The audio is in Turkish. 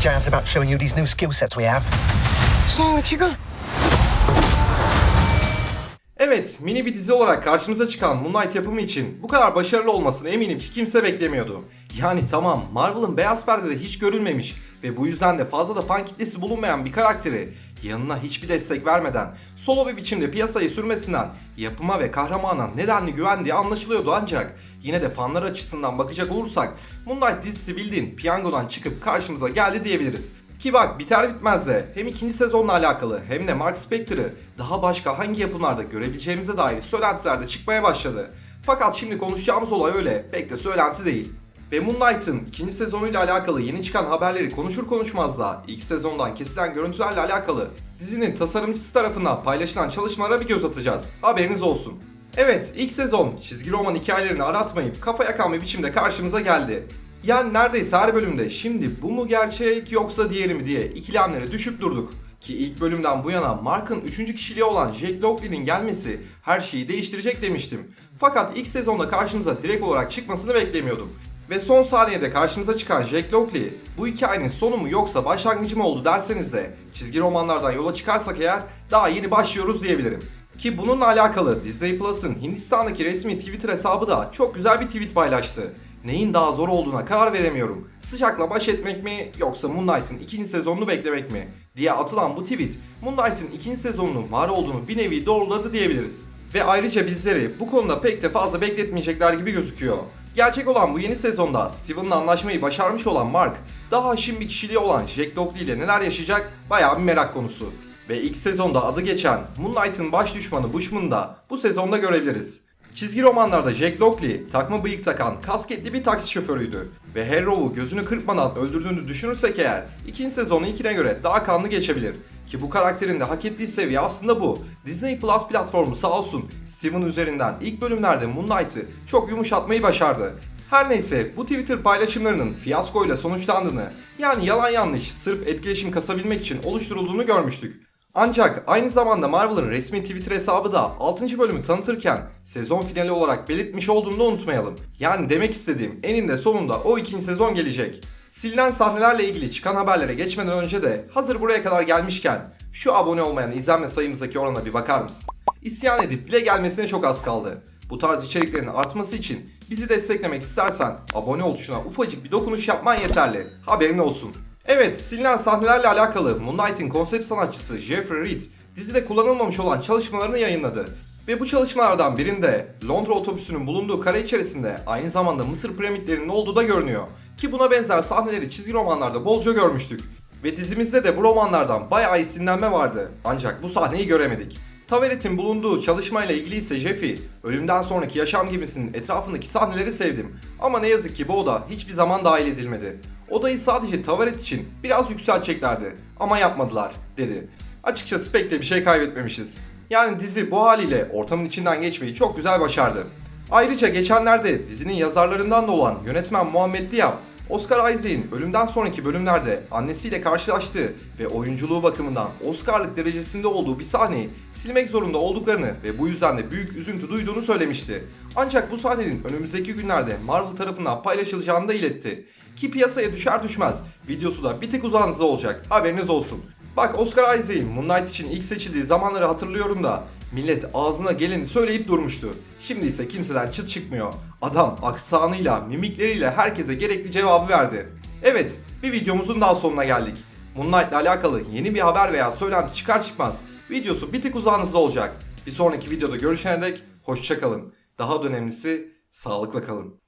jazzed about showing you these new skill sets we have. So what you got? Evet, mini bir dizi olarak karşımıza çıkan Moonlight yapımı için bu kadar başarılı olmasını eminim ki kimse beklemiyordu. Yani tamam, Marvel'ın beyaz perdede hiç görülmemiş ve bu yüzden de fazla da fan kitlesi bulunmayan bir karakteri yanına hiçbir destek vermeden solo bir biçimde piyasayı sürmesinden yapıma ve kahramana nedenli güvendiği anlaşılıyordu ancak yine de fanlar açısından bakacak olursak Moonlight dizisi bildiğin piyangodan çıkıp karşımıza geldi diyebiliriz. Ki bak biter bitmez de hem ikinci sezonla alakalı hem de Mark Spector'ı daha başka hangi yapımlarda görebileceğimize dair söylentiler de çıkmaya başladı. Fakat şimdi konuşacağımız olay öyle pek de söylenti değil. Ve Moonlight'ın ikinci sezonuyla alakalı yeni çıkan haberleri konuşur konuşmaz da ilk sezondan kesilen görüntülerle alakalı dizinin tasarımcısı tarafından paylaşılan çalışmalara bir göz atacağız. Haberiniz olsun. Evet ilk sezon çizgi roman hikayelerini aratmayıp kafa yakan bir biçimde karşımıza geldi. Yani neredeyse her bölümde şimdi bu mu gerçek yoksa diğeri mi diye ikilemlere düşüp durduk. Ki ilk bölümden bu yana Mark'ın 3. kişiliği olan Jack Lockley'nin gelmesi her şeyi değiştirecek demiştim. Fakat ilk sezonda karşımıza direkt olarak çıkmasını beklemiyordum. Ve son saniyede karşımıza çıkan Jack Lockley bu hikayenin sonu mu yoksa başlangıcı mı oldu derseniz de çizgi romanlardan yola çıkarsak eğer daha yeni başlıyoruz diyebilirim. Ki bununla alakalı Disney Plus'ın Hindistan'daki resmi Twitter hesabı da çok güzel bir tweet paylaştı. Neyin daha zor olduğuna karar veremiyorum. Sıcakla baş etmek mi yoksa Moonlight'ın ikinci sezonunu beklemek mi? diye atılan bu tweet Moonlight'ın ikinci sezonunun var olduğunu bir nevi doğruladı diyebiliriz. Ve ayrıca bizleri bu konuda pek de fazla bekletmeyecekler gibi gözüküyor. Gerçek olan bu yeni sezonda Steven'la anlaşmayı başarmış olan Mark, daha haşin bir kişiliği olan Jack Lockley ile neler yaşayacak bayağı bir merak konusu. Ve ilk sezonda adı geçen Moonlight'ın baş düşmanı Bushman'ı da bu sezonda görebiliriz. Çizgi romanlarda Jack Lockley takma bıyık takan kasketli bir taksi şoförüydü ve Harrow'u gözünü kırpmadan öldürdüğünü düşünürsek eğer ikinci sezonu ilkine göre daha kanlı geçebilir. Ki bu karakterin de hak ettiği seviye aslında bu. Disney Plus platformu sağ olsun Steven üzerinden ilk bölümlerde Moonlight'ı çok yumuşatmayı başardı. Her neyse bu Twitter paylaşımlarının fiyaskoyla sonuçlandığını yani yalan yanlış sırf etkileşim kasabilmek için oluşturulduğunu görmüştük. Ancak aynı zamanda Marvel'ın resmi Twitter hesabı da 6. bölümü tanıtırken sezon finali olarak belirtmiş olduğunu da unutmayalım. Yani demek istediğim eninde sonunda o ikinci sezon gelecek. Silinen sahnelerle ilgili çıkan haberlere geçmeden önce de hazır buraya kadar gelmişken şu abone olmayan izlenme sayımızdaki orana bir bakar mısın? İsyan edip bile gelmesine çok az kaldı. Bu tarz içeriklerin artması için bizi desteklemek istersen abone ol tuşuna ufacık bir dokunuş yapman yeterli. Haberin olsun. Evet, silinen sahnelerle alakalı Moonlight'in konsept sanatçısı Jeffrey Reed dizide kullanılmamış olan çalışmalarını yayınladı. Ve bu çalışmalardan birinde Londra otobüsünün bulunduğu kare içerisinde aynı zamanda Mısır piramitlerinin olduğu da görünüyor. Ki buna benzer sahneleri çizgi romanlarda bolca görmüştük. Ve dizimizde de bu romanlardan bayağı esinlenme vardı. Ancak bu sahneyi göremedik. Taveret'in bulunduğu çalışmayla ilgili ise Jeffy, ölümden sonraki yaşam gemisinin etrafındaki sahneleri sevdim. Ama ne yazık ki bu oda hiçbir zaman dahil edilmedi. Odayı sadece Tavaret için biraz yükselteceklerdi ama yapmadılar dedi. Açıkçası pek de bir şey kaybetmemişiz. Yani dizi bu haliyle ortamın içinden geçmeyi çok güzel başardı. Ayrıca geçenlerde dizinin yazarlarından da olan yönetmen Muhammed Diab, Oscar Isaac'in ölümden sonraki bölümlerde annesiyle karşılaştığı ve oyunculuğu bakımından Oscar'lık derecesinde olduğu bir sahneyi silmek zorunda olduklarını ve bu yüzden de büyük üzüntü duyduğunu söylemişti. Ancak bu sahnenin önümüzdeki günlerde Marvel tarafından paylaşılacağını da iletti. Ki piyasaya düşer düşmez videosu da bir tık uzağınızda olacak haberiniz olsun. Bak Oscar Isaac'in Moonlight için ilk seçildiği zamanları hatırlıyorum da millet ağzına geleni söyleyip durmuştu. Şimdi ise kimseden çıt çıkmıyor. Adam aksanıyla, mimikleriyle herkese gerekli cevabı verdi. Evet, bir videomuzun daha sonuna geldik. Moonlight ile alakalı yeni bir haber veya söylenti çıkar çıkmaz videosu bir tık uzağınızda olacak. Bir sonraki videoda görüşene dek hoşçakalın. Daha da önemlisi sağlıkla kalın.